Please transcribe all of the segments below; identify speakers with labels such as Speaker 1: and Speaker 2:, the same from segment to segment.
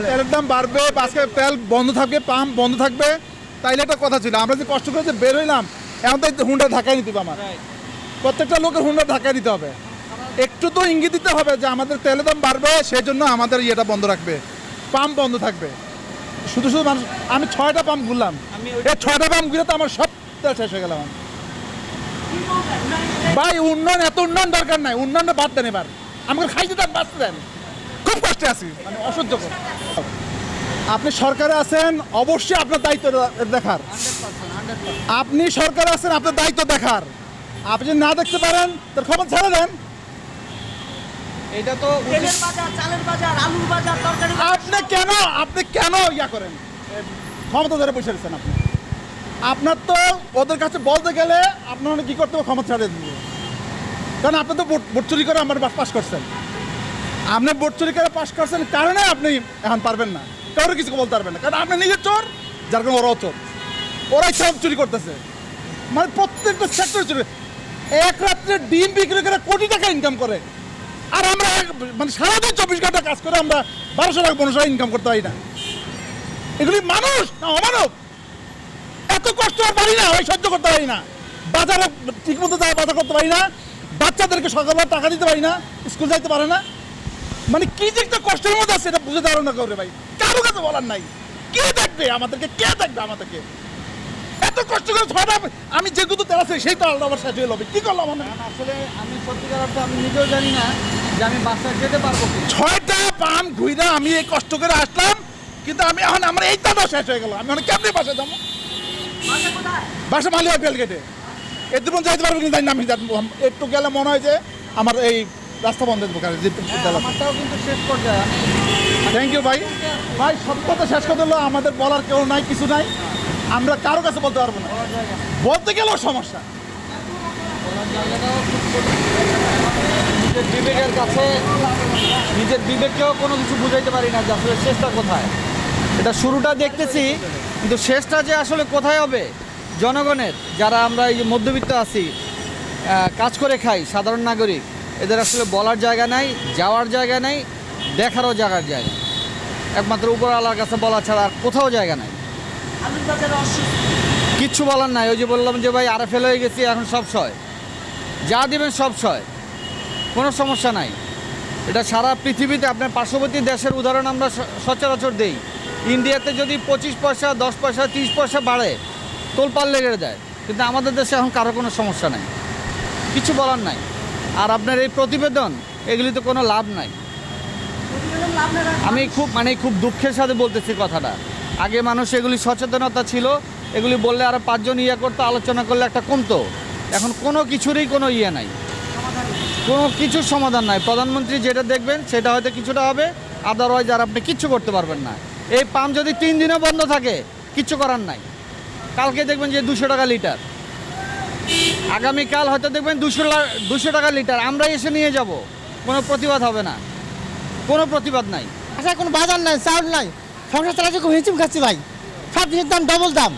Speaker 1: তেলের দাম বাড়বে আজকে তেল বন্ধ থাকবে পাম্প বন্ধ থাকবে। তাইলে একটা কথা ছিল আমরা যে কষ্ট করে যে বের হইলাম এখন তো হুন্ডা ঢাকায় নিতে হবে আমার। প্রত্যেকটা লোকের হুন্ডা ঢাকায় দিতে হবে। একটু তো ইঙ্গিত দিতে হবে যে আমাদের তেলের দাম বাড়বে সেই জন্য আমাদের ইয়েটা বন্ধ রাখবে পাম্প বন্ধ থাকবে। শুধু শুধু মানুষ আমি ছয়টা পাম্প ঘুরলাম। এই ছয়টা পাম্প ঘুরে তো আমার সব তেল শেষ হয়ে গেল আমার। ভাই উন্নয়ন এত উন্নয়ন দরকার নাই উন্নয়নটা বাদ দেন এবার। আমাকে খাইতে দেন বাঁচতে দেন। খুব কষ্টে আছি। মানে অসহ্য আপনি সরকারে আছেন অবশ্যই আপনার দায়িত্ব দেখার। আপনি সরকারে আছেন আপনার দায়িত্ব দেখার। আপনি যদি না দেখতে পারেন তার খবর ছেড়ে দেন।
Speaker 2: এটা তো
Speaker 3: বাজার চালের বাজার আলুর বাজার তরকারি
Speaker 1: আপনি কেন আপনি কেন ইয়া করেন? ক্ষমতা ধরে বসে রয়েছেন আপনি। আপনার তো ওদের কাছে বলতে গেলে আপনার কি করতে হবে ক্ষমতা ছাড়িয়ে দিবে কারণ আপনি তো ভোট- ভোট চুরি করে আমার পাস করছেন। আপনি ভোট চুরি করে পাস করছেন কারণে আপনি এখন পারবেন না। কারও কিছু বলতে পারবেন না। কারণ আপনি নিজের চোর, যার কারণে ওরাও চোর। ওরাই সব চুরি করতেছে। মানে প্রত্যেকটা সেক্টর চুরি। এক রাত্রে ডিম বিক্রি করে কোটি টাকা ইনকাম করে। আর আমরা মানে সারাদিন চব্বিশ ঘণ্টা কাজ করে আমরা বারোশো টাকা, পনেরোশো ইনকাম করতে পারি না। এগুলি মানুষ না অমানব এত কষ্ট আর পারি না, ওই সহ্য করতে পারি না। বাজারে ঠিক মতো যায় বাজার করতে পারি না। বাচ্চাদেরকে সকালবেলা টাকা দিতে পারি না, স্কুল যাইতে পারে না। মানে কি যে একটা কষ্টের মধ্যে আছে এটা বুঝে ধারণা করে ভাই। কারও কাছে বলার নাই। কে দেখবে আমাদেরকে? কে দেখবে আমাদেরকে? এত কষ্ট করে ছয়টা আমি যেগুলো তেল আছে সেই তেলটা আমার শেষ হয়ে যাবে। কি করলাম আমি?
Speaker 2: আসলে আমি সত্যিকার অর্থে আমি নিজেও জানি না যে আমি বাসায় যেতে পারব কি
Speaker 1: ছয়টা পাম ঘুইরা আমি এই কষ্ট করে আসলাম কিন্তু আমি এখন আমার এই তাটাও শেষ হয়ে গেল। আমি এখন কেমনি বাসা যাব? বাসা মালিয়া ফেল গেটে এর দিন যাইতে পারব কিন্তু জানি না আমি। একটু গেলে মনে হয় যে আমার এই রাস্তা বন্ধ দেবো কারণ
Speaker 2: হ্যাঁ, কিন্তু শেষ পর্যায়ে।
Speaker 1: থ্যাংক ইউ ভাই। ভাই সব কথা শেষ কথা হলো আমাদের বলার কেউ নাই কিছু নাই। আমরা কারও কাছে বলতে পারব না। বলতে গেলেও সমস্যা।
Speaker 2: নিজের বিবেকের কাছে নিজের বিবেককেও কোনো কিছু বুঝাইতে পারি না যে আসলে শেষটা কোথায়। এটা শুরুটা দেখতেছি কিন্তু শেষটা যে আসলে কোথায় হবে জনগণের যারা আমরা এই যে মধ্যবিত্ত আছি কাজ করে খাই সাধারণ নাগরিক এদের আসলে বলার জায়গা নাই যাওয়ার জায়গা নাই দেখারও জায়গার জায়গা। একমাত্র উপরওয়ালার কাছে বলা ছাড়া আর কোথাও জায়গা নাই। কিচ্ছু বলার নাই ওই যে বললাম যে ভাই আরে ফেল হয়ে গেছি এখন সব সয় যা দিবেন সব সয় কোনো সমস্যা নাই। এটা সারা পৃথিবীতে আপনার পার্শ্ববর্তী দেশের উদাহরণ আমরা সচরাচর দেই। ইন্ডিয়াতে যদি পঁচিশ পয়সা দশ পয়সা তিরিশ পয়সা বাড়ে তোলপাল লেগে যায় কিন্তু আমাদের দেশে এখন কারও কোনো সমস্যা নাই। কিছু বলার নাই। আর আপনার এই প্রতিবেদন এগুলিতে কোনো লাভ নাই। আমি খুব মানে খুব দুঃখের সাথে বলতেছি কথাটা। আগে মানুষ এগুলি সচেতনতা ছিল এগুলি বললে আরও পাঁচজন ইয়ে করতো আলোচনা করলে একটা কমতো। এখন কোনো কিছুরই কোনো ইয়ে নাই। কোনো কিছুর সমাধান নাই। প্রধানমন্ত্রী যেটা দেখবেন সেটা হয়তো কিছুটা হবে আদারওয়াইজ আর আপনি কিচ্ছু করতে পারবেন না। এই পাম্প যদি তিন দিনও বন্ধ থাকে কিচ্ছু করার নাই। কালকে দেখবেন যে দুশো টাকা লিটার। আগামীকাল হয়তো দেখবেন দুশো দুশো টাকা লিটার। আমরা এসে নিয়ে যাব। কোনো প্রতিবাদ হবে না। কোনো প্রতিবাদ নাই।
Speaker 4: আচ্ছা কোনো বাজার নাই, চাউল নাই। সংসার চালাতে খুব হিমচিম খাচ্ছি ভাই। সব জিনিসের দাম ডবল দাম।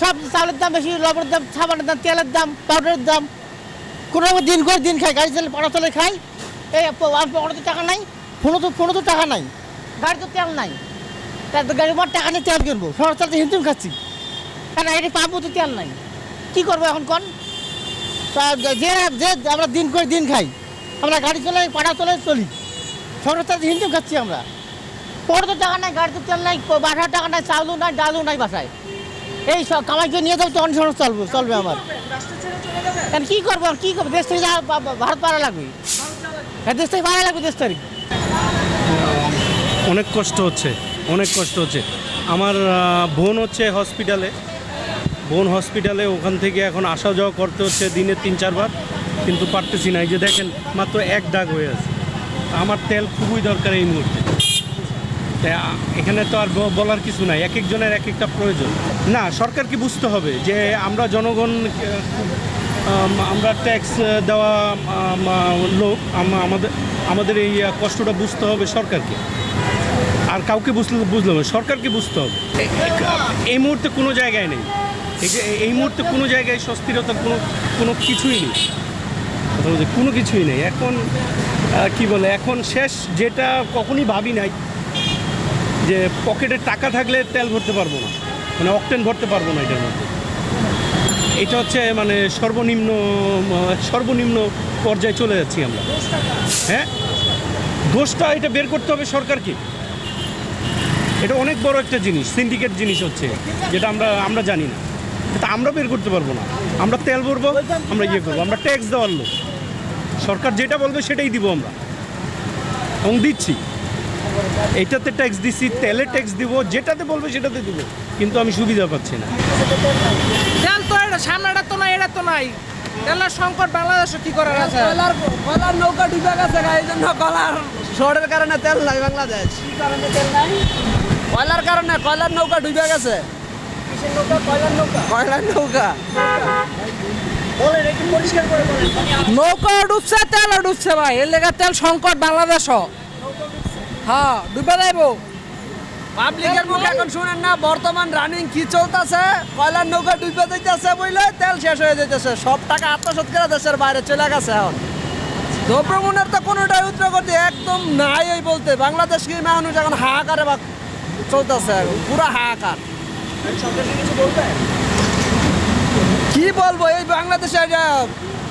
Speaker 4: সব চাউলের দাম বেশি, লবণের দাম, সাবানের দাম, তেলের দাম পাউডারের দাম। কোনো রকম দিন করে দিন খাই গাড়ি চালে পাড়া চলে খাই এই পকেটে তো টাকা নাই ফোনও তো ফোনও তো টাকা নাই। গাড়ি তো তেল নাই। তার গাড়ি আমার টাকা নিয়ে তেল কিনবো। সংসার চালাতে হিমচিম খাচ্ছি। কারণ এটা পাবো তো তেল নাই। কী করব এখন কন? তা যে যে আমরা দিন করে দিন খাই, আমরা গাড়ি চলে পাড়া চলে চলি। সংসার চালাতে হিমচিম খাচ্ছি আমরা। তো টাকা নাই, গাড়িতে তেল নাই বাসার টাকা নাই চাউলও নাই, ডালও নাই বাসায়। এই সব কামাই করে নিয়ে যাব তো অন্য সময় চলবে চলবে আমার। কী করব কী করব? দেশ থেকে ভারত পাড়া লাগবে। হ্যাঁ দেশ থেকে ভাড়া লাগবে দেশ থেকে।
Speaker 5: অনেক কষ্ট হচ্ছে, অনেক কষ্ট হচ্ছে। আমার বোন হচ্ছে হসপিটালে বোন হসপিটালে ওখান থেকে এখন আসা যাওয়া করতে হচ্ছে দিনে তিন চারবার, কিন্তু পারতেছি না। এই যে দেখেন, মাত্র এক দাগ হয়ে আছে। আমার তেল খুবই দরকার এই মুহূর্তে। এখানে তো আর বলার কিছু নাই। এক একজনের এক একটা প্রয়োজন। না সরকারকে বুঝতে হবে যে আমরা জনগণ আমরা ট্যাক্স দেওয়া লোক আমাদের আমাদের এই কষ্টটা বুঝতে হবে সরকারকে। আর কাউকে বুঝলে বুঝলাম সরকারকে বুঝতে হবে। এই মুহূর্তে কোনো জায়গায় নেই। এই মুহূর্তে কোনো জায়গায় স্বস্তিরতার কোনো কোনো কিছুই নেই। কথা বলছি, কোনো কিছুই নেই। এখন কি বলে এখন শেষ যেটা কখনই ভাবি নাই যে পকেটে টাকা থাকলে তেল ভরতে পারব না। মানে অকটেন ভরতে পারব না এটার মধ্যে। এটা হচ্ছে মানে সর্বনিম্ন সর্বনিম্ন পর্যায়ে চলে যাচ্ছি আমরা। হ্যাঁ? দোষটা এটা বের করতে হবে সরকারকে। এটা অনেক বড় একটা জিনিস সিন্ডিকেট জিনিস হচ্ছে। যেটা আমরা আমরা জানি না। এটা আমরা বের করতে পারব না। আমরা তেল ভরবো আমরা ইয়ে করব আমরা ট্যাক্স দেওয়ার লোক। সরকার যেটা বলবে সেটাই দিব আমরা। এবং দিচ্ছি। এইটাতে ট্যাক্স দিচ্ছি তেলে ট্যাক্স দিব যেটাতে বলবে সেটাতে দিব। কিন্তু আমি সুবিধা পাচ্ছি না।
Speaker 6: তেল তো এটা সামনেটা তো নাই এটা তো নাই। তেলের সংকট বাংলাদেশে কি করার আছে?
Speaker 7: কয়লার কয়লার নৌকা ডুবে গেছে এই জন্য কলার শর্টের কারণে তেল নাই বাংলাদেশ। কি কারণে তেল নাই? কয়লার কারণে কয়লার নৌকা ডুবে গেছে। কয়লার নৌকা? নৌকা?
Speaker 6: ডুবছে তেল ডুবছে ভাই। এর লেগে তেল সংকট বাংলাদেশ হ্যাঁ ডুবে যাইবো।
Speaker 7: পাবলিকের মুখে এখন শুনেন না বর্তমান রানিং কি চলতেছে? কয়লার নৌকা ডুবে যাইতেছে বইলে তেল শেষ হয়ে যাইতেছে। সব টাকা আত্মসাৎ করে দেশের বাইরে চলে গেছে এখন। দ্রব্যমূল্যের তো কোনোটাই উদ্রগতি একদম নাই ওই বলতে। বাংলাদেশ কি মানুষ এখন হাহাকারে বা চলতেছে পুরো হাহাকার। কি বলব, এই বাংলাদেশে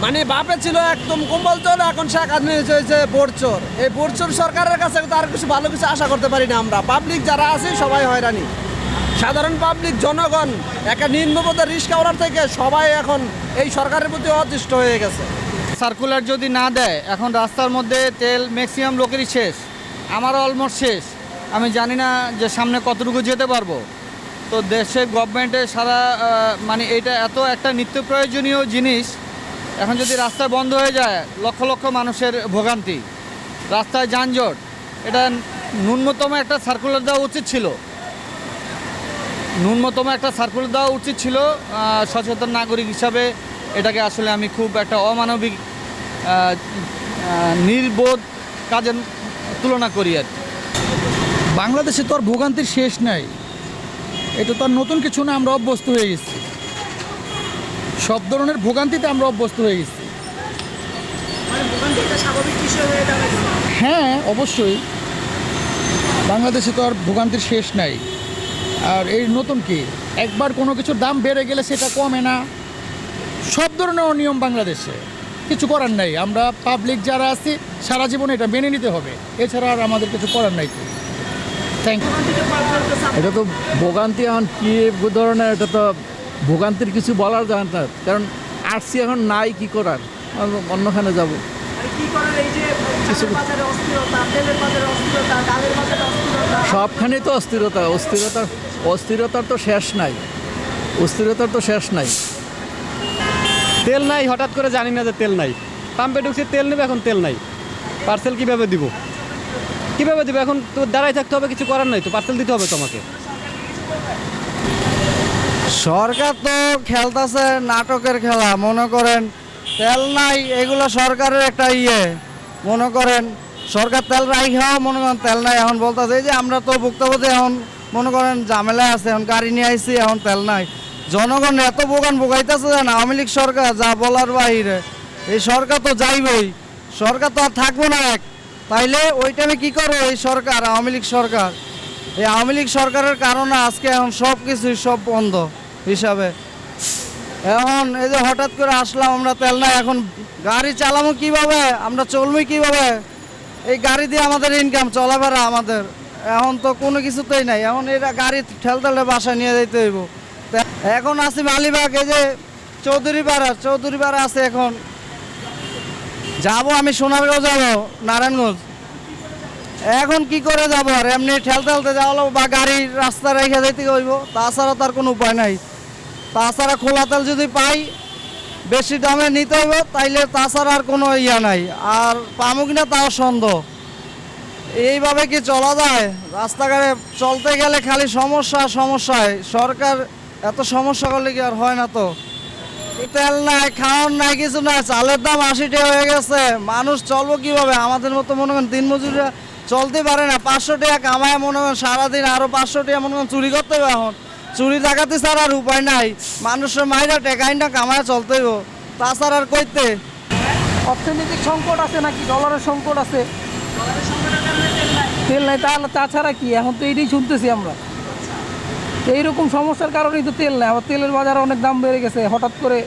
Speaker 7: মানে বাপে ছিল একদম কম্বল চলে এখন শেখ হয়েছে বোরচোর এই বোরচোর সরকারের কাছে তার কিছু ভালো কিছু আশা করতে পারি না আমরা। পাবলিক যারা আছে, সবাই হয়রানি। সাধারণ পাবলিক, জনগণ একটা নিম্নপদের রিস্ক ওড়ার থেকে সবাই এখন এই সরকারের প্রতি অতিষ্ঠ হয়ে গেছে।
Speaker 2: সার্কুলার যদি না দেয়, এখন রাস্তার মধ্যে তেল ম্যাক্সিমাম লোকেরই শেষ। আমারও অলমোস্ট শেষ। আমি জানি না যে সামনে কতটুকু যেতে পারব। তো দেশের গভর্নমেন্টের সারা মানে এটা এত একটা নিত্য প্রয়োজনীয় জিনিস, এখন যদি রাস্তা বন্ধ হয়ে যায়, লক্ষ লক্ষ মানুষের ভোগান্তি। রাস্তায় যানজট, এটা ন্যূনতম একটা সার্কুলার দেওয়া উচিত ছিল। ন্যূনতম একটা সার্কুলার দেওয়া উচিত ছিল সচেতন নাগরিক হিসাবে। এটাকে আসলে আমি খুব একটা অমানবিক নির্বোধ কাজের তুলনা করি আর।
Speaker 8: বাংলাদেশে তো আর ভোগান্তির শেষ নাই। এটা তো আর নতুন কিছু না আমরা অভ্যস্ত হয়ে গেছি। সব ধরনের ভোগান্তিতে আমরা অভ্যস্ত হয়ে গেছি। হ্যাঁ অবশ্যই। বাংলাদেশে তো আর ভোগান্তির শেষ নাই। আর এই নতুন কি? একবার কোনো কিছুর দাম বেড়ে গেলে সেটা কমে না। সব ধরনের অনিয়ম বাংলাদেশে। কিছু করার নাই। আমরা পাবলিক যারা আছি সারা জীবনে এটা মেনে নিতে হবে। এছাড়া আর আমাদের কিছু করার নাই তো। থ্যাংক ইউ
Speaker 9: এটা তো ভোগান্তি এখন কি ধরনের এটা তো ভোগান্তির কিছু বলার যায় না কারণ আসছি এখন নাই কি করার? অন্য- অন্যখানে যাব।
Speaker 7: কি করেন এই যে চালের বাজারে অস্থিরতা তেলের বাজারে অস্থিরতা ডালের বাজারে অস্থিরতা?
Speaker 9: সবখানেই তো অস্থিরতা অস্থিরতার অস্থিরতার তো শেষ নাই। অস্থিরতার তো শেষ নাই।
Speaker 10: তেল নাই হঠাৎ করে জানি না যে তেল নাই। পাম্পে ঢুকছে তেল নেবে এখন তেল নাই। পার্সেল কীভাবে দিব? কীভাবে দিব? এখন তো দাঁড়াই থাকতে হবে, কিছু করার নাই তো পার্সেল দিতে হবে তোমাকে।
Speaker 7: সরকার তো খেলতেছে, নাটকের খেলা, মনে করেন তেল নাই, এগুলো সরকারের একটা ইয়ে। মনে করেন সরকার তেল রাখা মনে করেন তেল নাই, এখন বলতেছে, এই যে আমরা তো ভুক্তভোগী, এখন মনে করেন ঝামেলায় আছে, এখন গাড়ি নিয়ে আইছি, এখন তেল নাই। জনগণ এত বোকান বোকাইতেছে না, আওয়ামী লীগ সরকার, যা বলার বাহিরে। এই সরকার তো যাইবই, সরকার তো আর থাকব না এক। তাইলে ওই টাইমে কী করব এই সরকার, আওয়ামী লীগ সরকার? এই আওয়ামী লীগ সরকারের কারণে আজকে এখন সব কিছুই সব বন্ধ হিসাবে। এখন এই যে হঠাৎ করে আসলাম আমরা, তেল নাই, এখন গাড়ি চালাবো কীভাবে? আমরা চলবো কীভাবে? এই গাড়ি দিয়ে আমাদের ইনকাম চলাফেরা আমাদের। এখন তো কোনো কিছুতেই নাই, এখন এটা গাড়ি ঠেলতেলে বাসায় নিয়ে যেতে হইব। এখন আছি মালিবাগ, এই যে চৌধুরী পাড়া চৌধুরী পাড়া আছে এখন। যাব আমি সোনারগাঁও যাব, নারায়ণগঞ্জ। এখন কি করে যাব আর? এমনি ঠেলতে ঠেলতে যাওয়া বা গাড়ি রাস্তা রেখে যেতে হইব, তাছাড়া তার কোনো উপায় নাই। তাছাড়া খোলা তেল যদি পাই, বেশি দামে নিতে হইব তাইলে তাছাড়া আর কোনো ইয়া নাই। আর পামো কিনা তাও সন্দেহ। এইভাবে কি চলা যায়? রাস্তাঘাটে চলতে গেলে খালি সমস্যা সমস্যায়। সরকার এত সমস্যা করলে কি আর হয় না তো? তেল নাই খাওয়ার নাই কিছু নাই চালের দাম আশি টাকা হয়ে গেছে। মানুষ চলবো কীভাবে? আমাদের মতো মনে করেন দিন মজুরিরা চলতে পারে না। পাঁচশো টাকা কামায় মনে করেন সারাদিন আরও পাঁচশো টাকা মনে করেন চুরি করতে হবে এখন। চুরি ডাকাতি ছাড়া আর উপায় নাই। মানুষের মাইরা টেকাই না কামায় চলতে হইব তাছাড়া আর কইতে?
Speaker 6: অর্থনৈতিক সংকট আছে নাকি? ডলারের সংকট আছে? তেল নাই। তাহলে তাছাড়া কি? এখন তো এইটাই শুনতেছি আমরা। তো এইরকম সমস্যার কারণেই তো তেল নেই। আবার তেলের বাজারে অনেক দাম বেড়ে গেছে। হঠাৎ করে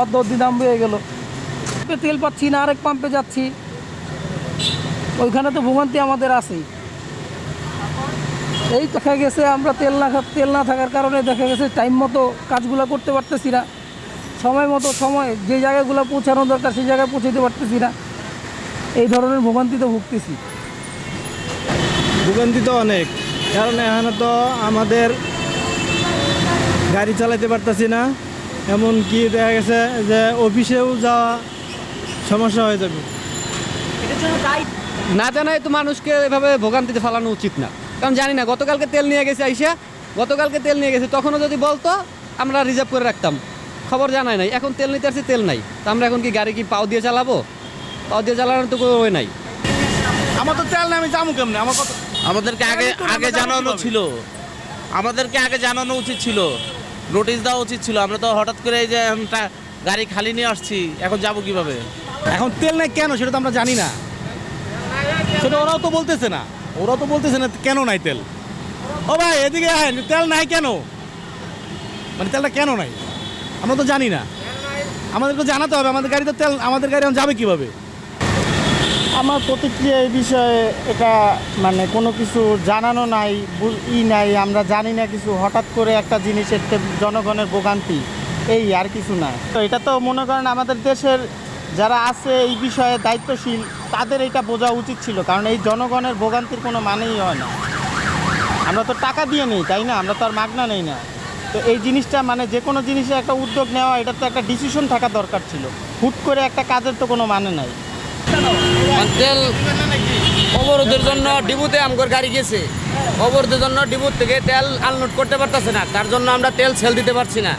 Speaker 6: অর্ধ অর্ধি দাম বেড়ে গেল। তেল পাচ্ছি না, আরেক পাম্পে যাচ্ছি। ওইখানে তো ভোগান্তি আমাদের আছেই। এই দেখা গেছে, আমরা তেল না তেল না থাকার কারণে দেখা গেছে টাইম মতো কাজগুলো করতে পারতেছি না। সময় মতো সময়, যে জায়গাগুলো পৌঁছানো দরকার সেই জায়গায় পৌঁছাতে পারতেছি না। এই ধরনের ভোগান্তিতে ভুগতেছি।
Speaker 11: ভোগান্তি তো অনেক। কারণ এখানে তো আমাদের গাড়ি চালাতে পারতাছি না এমনকি দেখা গেছে যে অফিসেও যাওয়া সমস্যা হয়ে যাবে।
Speaker 10: না জানাই তো মানুষকে এভাবে ভোগান্তিতে ফেলানো উচিত না। কারণ জানি না গতকালকে তেল নিয়ে গেছে আইসা গতকালকে তেল নিয়ে গেছে তখনও যদি বলতো আমরা রিজার্ভ করে রাখতাম। খবর জানাই নাই এখন তেল নিতে আসছি তেল নাই। তো আমরা এখন কি গাড়ি কি পাও দিয়ে চালাবো? পাও দিয়ে চালানোর তো কোনো ওয়ে নাই।
Speaker 12: আমার তো তেল নেই আমি যাব কেমনে? আমার কত
Speaker 13: আমাদেরকে আগে আগে জানানো ছিল। আমাদেরকে আগে জানানো উচিত ছিল। নোটিশ দেওয়া উচিত ছিল। আমরা তো হঠাৎ করে এই যে গাড়ি খালি নিয়ে আসছি, এখন যাব কীভাবে?
Speaker 14: এখন তেল নাই কেন সেটা তো আমরা জানি না। সেটা ওরাও তো বলতেছে না। ওরাও তো বলতেছে না কেন নাই তেল। ও ভাই, এদিকে আহেন, তেল নাই কেন? মানে তেলটা কেন নাই? আমরা তো জানি না। আমাদেরকে জানাতে হবে, আমাদের গাড়িতে তেল, আমাদের গাড়ি এখন যাবে কীভাবে?
Speaker 15: আমার প্রতিক্রিয়া এই বিষয়ে এটা মানে কোনো কিছু জানানো নাই ই নাই, আমরা জানি না কিছু। হঠাৎ করে একটা জিনিসের জনগণের ভোগান্তি, এই আর কিছু না। তো এটা তো মনে করেন আমাদের দেশের যারা আছে এই বিষয়ে দায়িত্বশীল, তাদের এটা বোঝা উচিত ছিল, কারণ এই জনগণের ভোগান্তির কোনো মানেই হয় না। আমরা তো টাকা দিয়ে নেই, তাই না? আমরা তো আর মাগনা নেই না। তো এই জিনিসটা মানে যে কোনো জিনিসে একটা উদ্যোগ নেওয়া এটা তো একটা ডিসিশন থাকা দরকার ছিল। হুট করে একটা কাজের তো কোনো মানে নাই।
Speaker 16: তেল অবরোধের জন্য ডিবুতে আমগর গাড়ি গেছে। অবরোধের জন্য ডিবুর থেকে তেল আনলোড করতে পারতেছে না। তার জন্য আমরা তেল সেল দিতে পারছি না।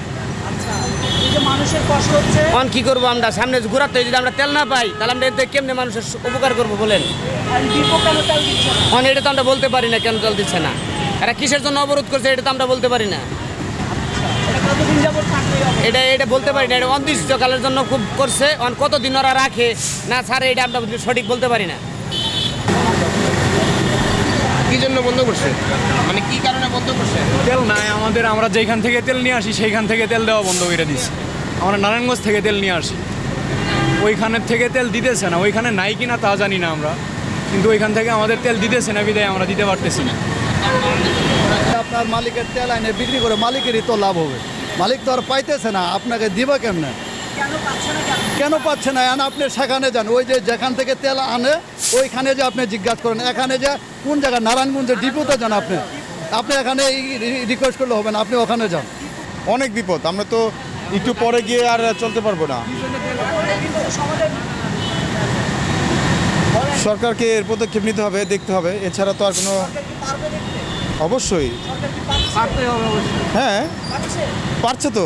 Speaker 16: অন কি করব আমরা? সামনে ঘোরাতে যদি আমরা তেল না পাই তাহলে আমরা এতে কেমনে মানুষের উপকার করব বলেন? অন এটা তো আমরা বলতে পারি না কেন তেল দিচ্ছে না। এরা কিসের জন্য অবরোধ করছে এটা তো আমরা বলতে পারি না। এটা এটা বলতে পারি না। এটা অনির্দিষ্টকালের জন্য খুব করছে। অন কতদিন ওরা রাখে? না ছাড়ে এটা আমরা সঠিক বলতে পারি না।
Speaker 13: কি জন্য বন্ধ করছে? মানে কি কারণে বন্ধ করছে?
Speaker 11: তেল নাই আমাদের আমরা যেখান থেকে তেল নিয়ে আসি সেইখান থেকে তেল দেওয়া বন্ধ করে দিচ্ছি আমরা নারায়ণগঞ্জ থেকে তেল নিয়ে আসি। ওইখানের থেকে তেল দিতেছে না। ওইখানে নাই কিনা তা জানি না আমরা। কিন্তু ওইখান থেকে আমাদের তেল দিতেছে না বিদায় আমরা দিতে পারতেছি না।
Speaker 3: আপনার মালিকের তেল আইনে বিক্রি করে মালিকেরই তো লাভ হবে। মালিক তো আর পাইতেছে না আপনাকে দিবে কেমনে? কেন পাচ্ছে না আপনি সেখানে যান ওই যে যেখান থেকে তেল আনে ওইখানে যে আপনি জিজ্ঞাসা করেন এখানে যে কোন জায়গা? নারায়ণগঞ্জের ডিপোতে যান আপনি। আপনি এখানে রিকোয়েস্ট করলে হবে না আপনি ওখানে যান।
Speaker 12: অনেক বিপদ আমরা তো একটু পরে গিয়ে আর চলতে পারব না। সরকারকে এর পদক্ষেপ নিতে হবে দেখতে হবে এছাড়া তো আর কোনো অবশ্যই। হ্যাঁ। পারছে? তো।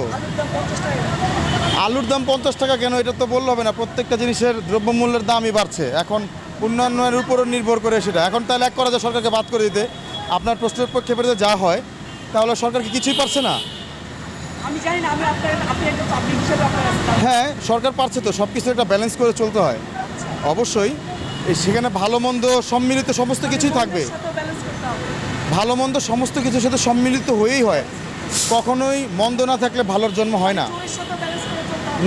Speaker 12: আলুর দাম পঞ্চাশ টাকা। কেন? এটা তো বললে হবে না। প্রত্যেকটা জিনিসের দ্রব্যমূল্যের দামই বাড়ছে। এখন উন্নয়নের উপরও নির্ভর করে সেটা। এখন তাহলে এক করা যায় সরকারকে বাদ করে দিতে। আপনার প্রশ্নের পক্ষে যা হয় তাহলে সরকার কি কিছুই পারছে না?
Speaker 6: আমি জানি না আমি আপনার আপনি একটা পাবলিক হিসেবে আপনার
Speaker 12: হ্যাঁ সরকার পারছে তো। সব কিছু একটা ব্যালেন্স করে চলতে হয়। অবশ্যই সেখানে ভালো মন্দ সম্মিলিত সমস্ত কিছুই থাকবে। ভালো মন্দ সমস্ত কিছুর সাথে সম্মিলিত হয়েই হয়। কখনোই মন্দ না থাকলে ভালোর জন্ম হয় না।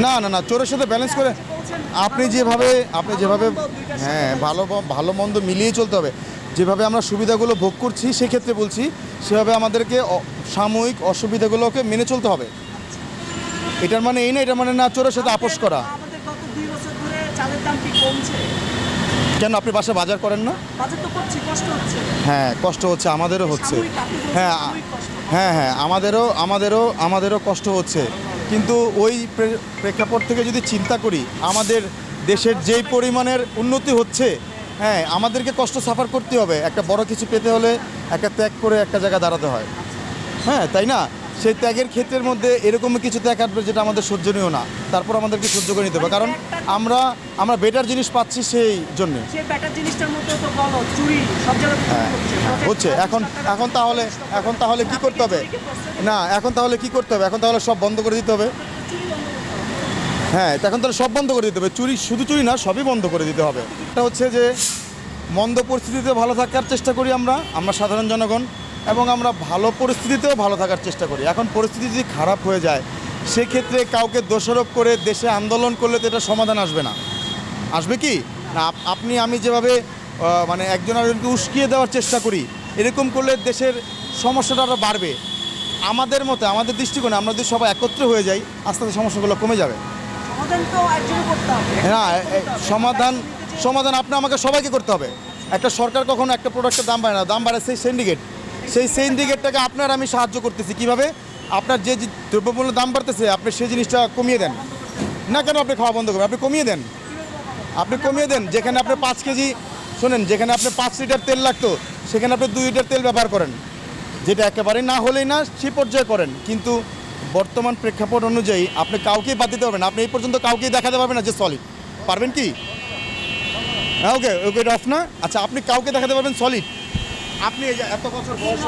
Speaker 12: না না না, চোরের সাথে ব্যালেন্স করে আপনি যেভাবে আপনি যেভাবে হ্যাঁ ভালো ভালো মন্দ মিলিয়ে চলতে হবে। যেভাবে আমরা সুবিধাগুলো ভোগ করছি, সেক্ষেত্রে বলছি, সেভাবে আমাদেরকে সাময়িক অসুবিধাগুলোকে মেনে চলতে হবে। এটার মানে এই না, এটার মানে না চোরের সাথে আপোষ করা। কেন আপনি বাসা বাজার করেন না? হ্যাঁ কষ্ট হচ্ছে আমাদেরও হচ্ছে। হ্যাঁ হ্যাঁ হ্যাঁ আমাদেরও আমাদেরও আমাদেরও কষ্ট হচ্ছে। কিন্তু ওই প্রেক্ষাপট থেকে যদি চিন্তা করি আমাদের দেশের যেই পরিমাণের উন্নতি হচ্ছে হ্যাঁ আমাদেরকে কষ্ট সাফার করতে হবে। একটা বড় কিছু পেতে হলে একটা ত্যাগ করে একটা জায়গায় দাঁড়াতে হয়। হ্যাঁ তাই না? সেই ত্যাগের ক্ষেত্রের মধ্যে এরকম কিছু ত্যাগ আসবে যেটা আমাদের সহ্যনীয় না। তারপর আমাদেরকে সহ্য করে নিতে হবে। কারণ আমরা আমরা বেটার জিনিস পাচ্ছি সেই জন্যে। হ্যাঁ হ্যাঁ, হচ্ছে। এখন এখন তাহলে এখন তাহলে কি করতে হবে? না এখন তাহলে কি করতে হবে? এখন তাহলে সব বন্ধ করে দিতে হবে। হ্যাঁ এখন তাহলে সব বন্ধ করে দিতে হবে। চুরি শুধু চুরি না সবই বন্ধ করে দিতে হবে। এটা হচ্ছে যে মন্দ পরিস্থিতিতে ভালো থাকার চেষ্টা করি আমরা। আমরা সাধারণ জনগণ। এবং আমরা ভালো পরিস্থিতিতেও ভালো থাকার চেষ্টা করি। এখন পরিস্থিতি যদি খারাপ হয়ে যায় সেক্ষেত্রে কাউকে দোষারোপ করে দেশে আন্দোলন করলে তো এটা সমাধান আসবে না। আসবে কি? না আপনি আমি যেভাবে মানে একজন আরেকজনকে উস্কিয়ে দেওয়ার চেষ্টা করি এরকম করলে দেশের সমস্যাটা আরও বাড়বে। আমাদের মতে আমাদের দৃষ্টিকোণে আমরা যদি সবাই একত্রে হয়ে যাই আস্তে আস্তে সমস্যাগুলো কমে যাবে। হ্যাঁ সমাধান সমাধান আপনি আমাকে সবাইকে করতে হবে। একটা সরকার কখনো একটা প্রোডাক্টের দাম বাড়ে না দাম বাড়ে সেই সিন্ডিকেট সেই সিন্ডিকেটটাকে আপনার আমি সাহায্য করতেছি। কীভাবে? আপনার যে যে দ্রব্যমূল্যের দাম বাড়তেছে, আপনি সেই জিনিসটা কমিয়ে দেন। না কেন আপনি খাওয়া বন্ধ করবেন? আপনি কমিয়ে দেন। আপনি কমিয়ে দেন, যেখানে আপনি পাঁচ কেজি, শোনেন, যেখানে আপনি পাঁচ লিটার তেল লাগতো, সেখানে আপনি দুই লিটার তেল ব্যবহার করেন। যেটা একেবারে না হলেই না সে পর্যায়ে করেন। কিন্তু বর্তমান প্রেক্ষাপট অনুযায়ী আপনি কাউকেই বাদ দিতে পারবেন। আপনি এই পর্যন্ত কাউকেই দেখাতে পারবেন না যে সলিড পারবেন কি? হ্যাঁ ওকে ওকে অফ না? আচ্ছা আপনি কাউকে দেখাতে পারবেন সলিড আপনি এত বছর বয়স।